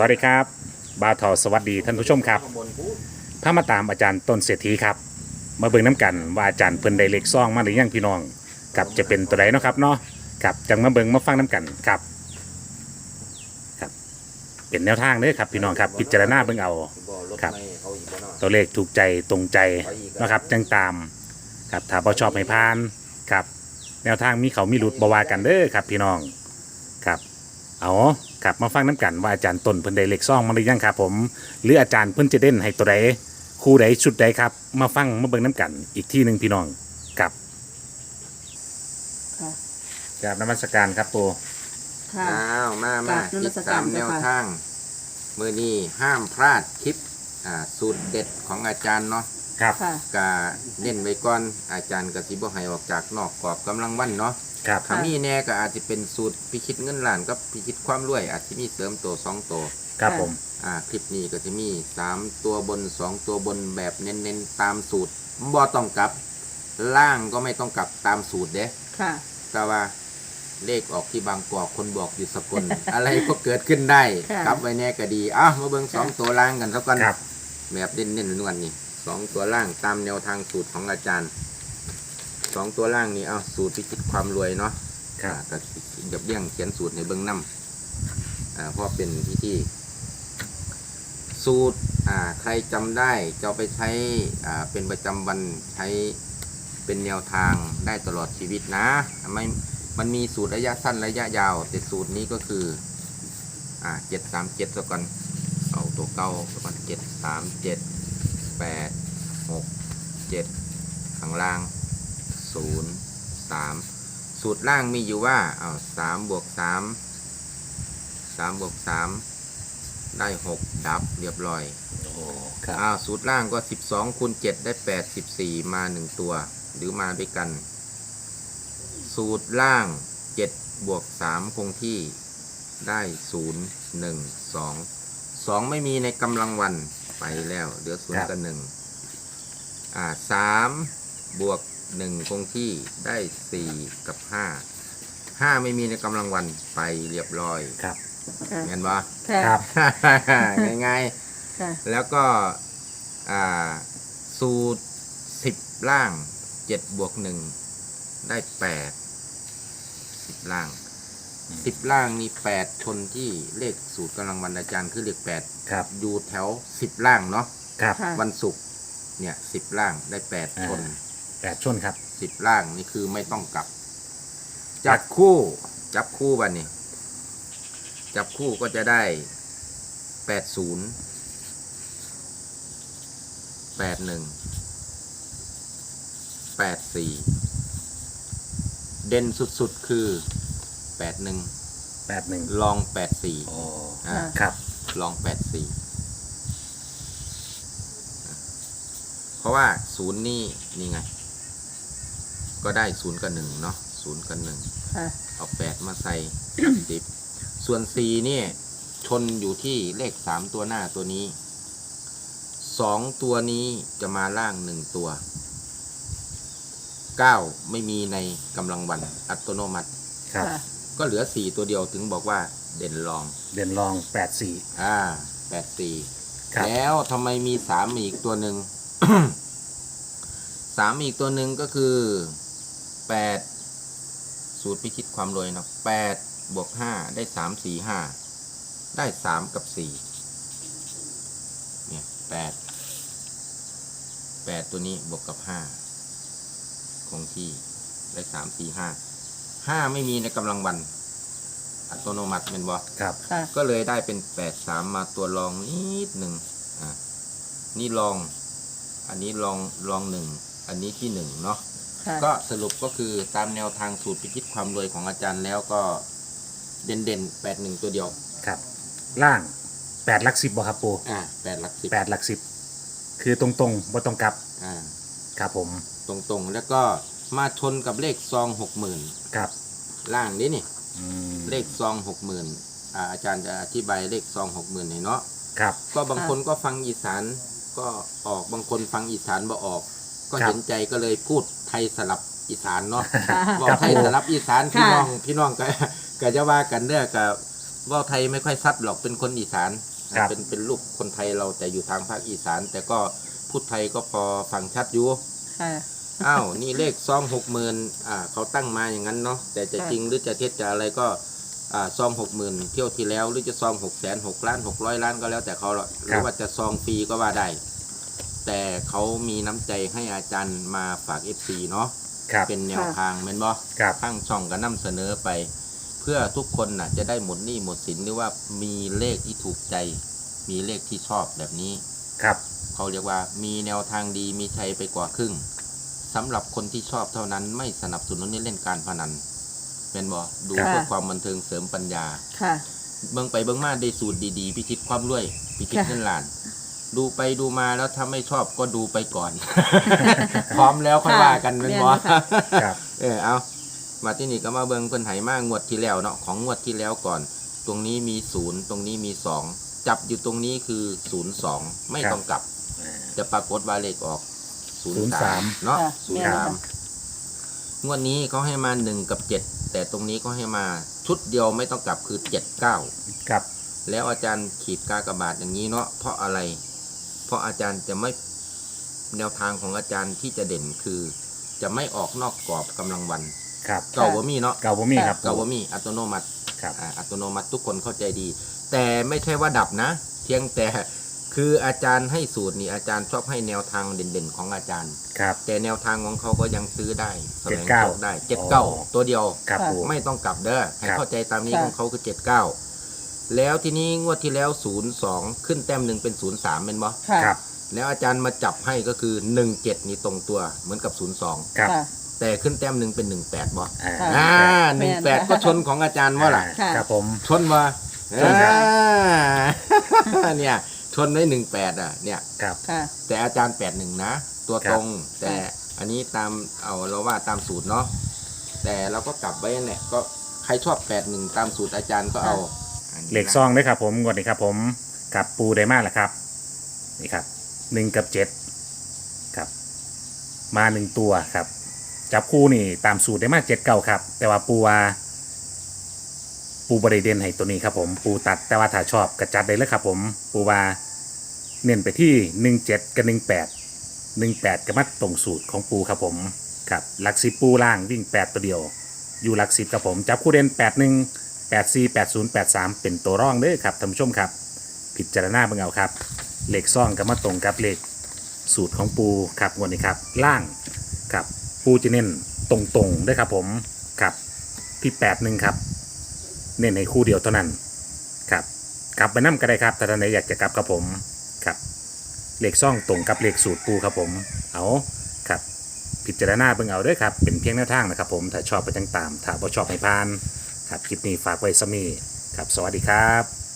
สวัสดีครับ บาทอสวัสดีท่านผู้ชมครับพามาตามอาจารย์ต้นเศรษฐีครับ มาเบิ่งน้ำกันว่าอาจารย์เพิ่นได้เลขซองมาหรือยังพี่น้องกับจะเป็นตัวใดเนาะครับเนาะกับจังมาเบิ่งมาฟังน้ำกันครับครับ เป็นแนวทางเด้อครับพี่น้องครับพิจารณาเบิ่งเอาครับ ตัวเลขถูกใจตรงใจนะครับจังตามครับถ้าพอชอบให้พานครับ แนวทางมีเขามีหลุดบวากันเด้อครับพี่น้องครับ เอาครับมาฟังน้ำกันว่าอาจารย์ต้นเพิ่นได้เลขซ่องมาหรือยังครับผม หรืออาจารย์เพิ่นจะเด่นให้ตัวใดคู่ใดชุดใดครับ มาฟังมาเบิ่งน้ำกันอีกที่หนึ่งพี่น้องครับค่ะ กราบนมัสการครับปูค่ะ อ้าวมา มากราบนมัติดสการตามแนเจ้าวค่ะทางมือนี้ห้ามพลาดคลิปอ่าสูตรเด็ดของอาจารย์เนาะครับ ค่ะ กาเน้นไว้ก่อนอาจารย์กสิบ่ให้ออกจากนอกกรอบกำลังวันเนาะ ครับถ้ามีแน่ก็อาจจะเป็นสูตรพิชิตเงินล้านกับพิชิตความรวย อาจจะมีเสริมตัวสองตัวครับผม อ่าคลิปนี้ก็จะมีสามตัวบนสองตัวบนแบบเน้นๆตามสูตรบ่ต้องกลับ ล่างก็ไม่ต้องกลับตามสูตรเด้ค่ะก็ว่าเลขออกที่บางกอกคนบอกอยู่สกล อะไรก็เกิดขึ้นได้ค่ะกลับไว้แน่ก็ดีอะมาเบิ่งสองตัวล่างกันสักกันครับ แบบเด่นๆนวลๆนี่สองตัวล่างตามแนวทางสูตรของอาจารย์ สองตัวล่างนี่เอาสูตรพิชิตความรวยเนาะครับอ่าก็เดี๋ยวเรียงเขียนสูตรในเบื้องน้ำอ่าเพราะเป็นพิธีสูตรอ่าใครจำได้จะเอาไปใช้อ่าเป็นประจำวันใช้เป็นแนวทางได้ตลอดชีวิตนะไม่มันมีสูตรระยะสั้นระยะยาวแต่สูตรนี้ก็คืออ่าเจ็ดสามเจ็ดสักก่อนเอาตัวเก้าสักก่อนเจ็ดสามเจ็ดแปดหกเจ็ดข้างล่าง ศูนย์สามสูตรล่างมีอยู่ว่าเอาสามบวกสามสามบวกสามได้หกดับเรียบร้อยโอ้ครับอ้าวสูตรล่างก็สิบสองคูณเจ็ดได้แปดสิบสี่มาหนึ่งตัว หรือมาด้วยกัน สูตรล่างเจ็ดบวกสามคงที่ได้ศูนย์หนึ่งสองสองไม่มีในกำลังวันไปแล้ว เหลือศูนย์กับหนึ่งอ่าสามบวก หนึ่งคงที่ได้สี่กับห้าห้าไม่มีในกำลังวันไปเรียบร้อยครับ ค่ะเห็นปะ ค่ะครับ ง่ายค่ะๆ แล้วก็อ่าสูตรสิบล่างเจ็ดบวกหนึ่งได้แปดสิบล่างสิบล่างนี่แปดชนที่เลขสูตรกำลังวันอาจารย์คือเลขแปดครับอยู่แถวสิบล่างเนาะ ครับ ค่ะ วันศุกร์เนี่ยสิบล่างได้แปดอ่า ชน แปดชนครับ สิบล่างนี่คือไม่ต้องกลับ จับคู่ จับคู่บันนี่จับคู่ก็จะได้แปดศูนย์แปดหนึ่งแปดสี่เด่นสุดๆคือแปดหนึ่งแปดหนึ่งลองแปดสี่โอ้อ่าครับ ลองแปดสี่เพราะว่าศูนย์นี่นี่ไง ก็ได้ศูนย์กับหนึ่งเนาะศูนย์กับหนึ่งค่ะ เอาแปดมาใส่สิบส่วนสี่เนี่ยชนอยู่ที่เลขสามตัวหน้าตัวนี้สองตัวนี้จะมาล่างหนึ่งตัวเก้าไม่มีในกำลังวันอัตโนมัติ ครับ ค่ะ ก็เหลือสี่ตัวเดียวถึงบอกว่าเด่นรอง เด่นรองแปดสี่อ่าแปดสี่ครับแล้วทำไมมีสามอีกตัวหนึ่ง สามอีกตัวหนึ่งก็คือ แปดสูตรพิชิตความรวยเนาะแปดบวกห้าได้สามสี่ห้าได้สามกับสี่เนี่ยแปดแปดตัวนี้บวกกับห้าคงที่ได้สามสี่ห้าห้าไม่มีในกำลังวัน อัตโนมัติเป็นบ่ครับ ค่ะ ก็เลยได้เป็นแปดสามมาตัวรองนิดหนึ่งอ่านี่ลอง อันนี้ลองลองหนึ่ง อันนี้ที่หนึ่งเนาะ ค่ะ ก็สรุปก็คือตามแนวทางสูตรพิชิตความรวยของอาจารย์แล้วก็เด่นเด่นแปดหนึ่งตัวเดียว ครับ ล่างแปดหลักสิบบ่ครับปูอ่าแปดหลักสิบแปดหลักสิบคือตรงๆบ่ต้องกลับอ่าครับผมตรงๆ แล้วก็มาชนกับเลขซองหกหมื่นครับล่างนี้นี่ อืมเลขซองหกหมื่นอ่าอาจารย์จะอธิบายเลขซองหกหมื่นให้เนาะ ครับ ก็บางคนก็ฟังอีสานก็ออกบางคนฟังอีสานบ่ออก ก็ครับเห็นใจก็เลยพูดไทยสลับอีสานเนาะค่ะบอกไทยสลับอีสานพี่ค่ะน้องพี่น้องก็ก็จะว่ากันเด้อกับเว่าไทยไม่ค่อยซัดหรอกเป็นคนอีสานครับเป็นเป็นลูกคนไทยเราแต่อยู่ทางภาคอีสาน แต่ก็พูดไทยก็พอฟังชัดอยู่ค่ะอ้าวนี่เลขซองหกหมื่นอ่าเขาตั้งมาอย่างนั้นเนาะแต่จะค่ะจริงหรือจะเท็จจะอะไรก็อ่าซองหกหมื่นเที่ยวที่แล้วหรือจะซองหกแสนหกล้านหกร้อยล้านก็แล้วแต่เขาหรอกหรือว่าจะซองฟรีก็ว่าได้ แต่เขามีน้ำใจให้อาจารย์มาฝากเอฟซีเนาะครับ เป็นแนวทางแม่นบ่ครับ ข้างช่องก็นำเสนอไป เพื่อทุกคนน่ะ จะได้หมดหนี้หมดสินหรือว่ามีเลขที่ถูกใจ มีเลขที่ชอบแบบนี้ ครับ เขาเรียกว่ามีแนวทางดีมีชัยไปกว่าครึ่งสำหรับคนที่ชอบเท่านั้นไม่สนับสนุนให้เล่นการพนันเป็นบ่ดูค่ะเพื่อความบันเทิงเสริมปัญญา ค่ะ เบิ่งไปเบิ่งมาได้สูตรดีๆพิชิตความรวยพิชิตค่ะเงินล้าน ดูไปดูมาแล้วถ้าไม่ชอบก็ดูไปก่อน พร้อมแล้วค่อยว่ากันเป็นบ่เรียนค่ะครับ เออเอามาที่นี่ก็มาเบิ่งเพิ่นไหมางวดที่แล้วเนาะของงวดที่แล้วก่อน ตรงนี้มีศูนย์ตรงนี้มีสองจับอยู่ตรงนี้คือศูนย์สองไม่ครับต้องกลับ จะปรากฏว่าเลขออก03 03เนาะค่ะแม่นค่ะ03งวดนี้เขาให้มา1กับ7แต่ตรงนี้เขาให้มาชุดเดียวไม่ต้องกลับคือ7 9ครับ แล้วอาจารย์ขีดกากบาทอย่างนี้เนาะเพราะอะไร เพราะอาจารย์จะไม่แนวทางของอาจารย์ที่จะเด่นคือ จะไม่ออกนอกกรอบกำลังวัน ครับ เก่าว่ามีเนาะเก่าบ่มีครับ เก่าว่ามีอัตโนมัติครับ อ่าอัตโนมัติทุกคนเข้าใจดี แต่ไม่ใช่ว่าดับนะ เพียงแต่คืออาจารย์ให้สูตรนี่อาจารย์ชอบให้แนวทางเด่นๆของอาจารย์ ครับ แต่แนวทางของเขาก็ยังซื้อได้แสวง79โชคได้เจ็ดเก้าอ๋อตัวเดียว ครับค่ะปูไม่ต้องกลับเด้อให้ครับ เข้าใจตามนี้ค่ะของเขาคือเจ็ดเก้า แล้วทีนี้งวดที่แล้วศูนย์สองขึ้นแต้มหนึ่งเป็นศูนย์สามเป็นบ่ค่ะครับ แล้วอาจารย์มาจับให้ก็คือหนึ่งเจ็ดนี่ตรงตัวเหมือนกับศูนย์สองครับค่ะ แต่ขึ้นแต้มหนึ่งเป็นหนึ่งแปดบ่อ่าค่ะอ่าหแม่นึ่งนแปดค่ะก็ชนของอาจารย์ว่าล่ะอ่าค่ะ ครับผม ชนว่าชนครับ อ่า เนี่ย ชนไว้หนึ่งแปดอะ เนี่ย ครับ ค่ะ แต่อาจารย์แปดหนึ่งนะ ตัวครับตรง แต่อันนี้ตามเอาเราว่าตามสูตรเนาะแต่เราก็กลับไว้นั่นแหละก็ใครชอบแปดหนึ่งตามสูตรอาจารย์ก็เอาอั นนี้นะเหล็กซองด้วยครับผมงวดนี้ครับผมกับปูไดมาแหละครับนี่ครับหนึ่งกับเจ็ดครับ มาหนึ่งตัวครับ จับคู่นี่ตามสูตรได้มาเจ็ดเก้าครับ แต่ว่าปูว่าปูบริเดนให้ตัวนี้ครับผมปูตัดแต่ว่าถ้าชอบกระจัดได้เลยครับผมปูว่าเน้นไปที่หนึ่งเจ็ดกับหนึ่งแปดหนึ่งแปดกับมัดตรงสูตรของปูครับผมครับหลักสิบปูล่างวิ่งแปดตัวเดียว อยู่หลักสิบครับผมจับคู่เด่นแปดหนึ่ง แปดสี่แปดศูนย์แปดสามเป็นตัวร่องเด้อครับท่านผู้ชมครับ พิจารณาเบิ่งเอาครับเหลขซ่องก็มาตรงกับเหลขสูตรของปูครับวดนี้ครับล่างครับปูจะเน้นตรงๆเด้วยครับผมครับที่แปดหนึ่งครับ เน้นในคู่เดียวเท่านั้นครับกลับไปนั่ก็ได้ครับถ้าท่านใดอยากจะกลับกับผมครับเหลขซ่องตรงกับเหลขสูตรปูครับผมเอาครับพิจารณาเบิ่งเอาด้วยครับเป็นเพียงแนวทางนะครับผมถ้าชอบไปจังตามถ้าบ่ชอบให้พาน ครับคลิปนี้ฝากไว้สมีครับ สวัสดีครับ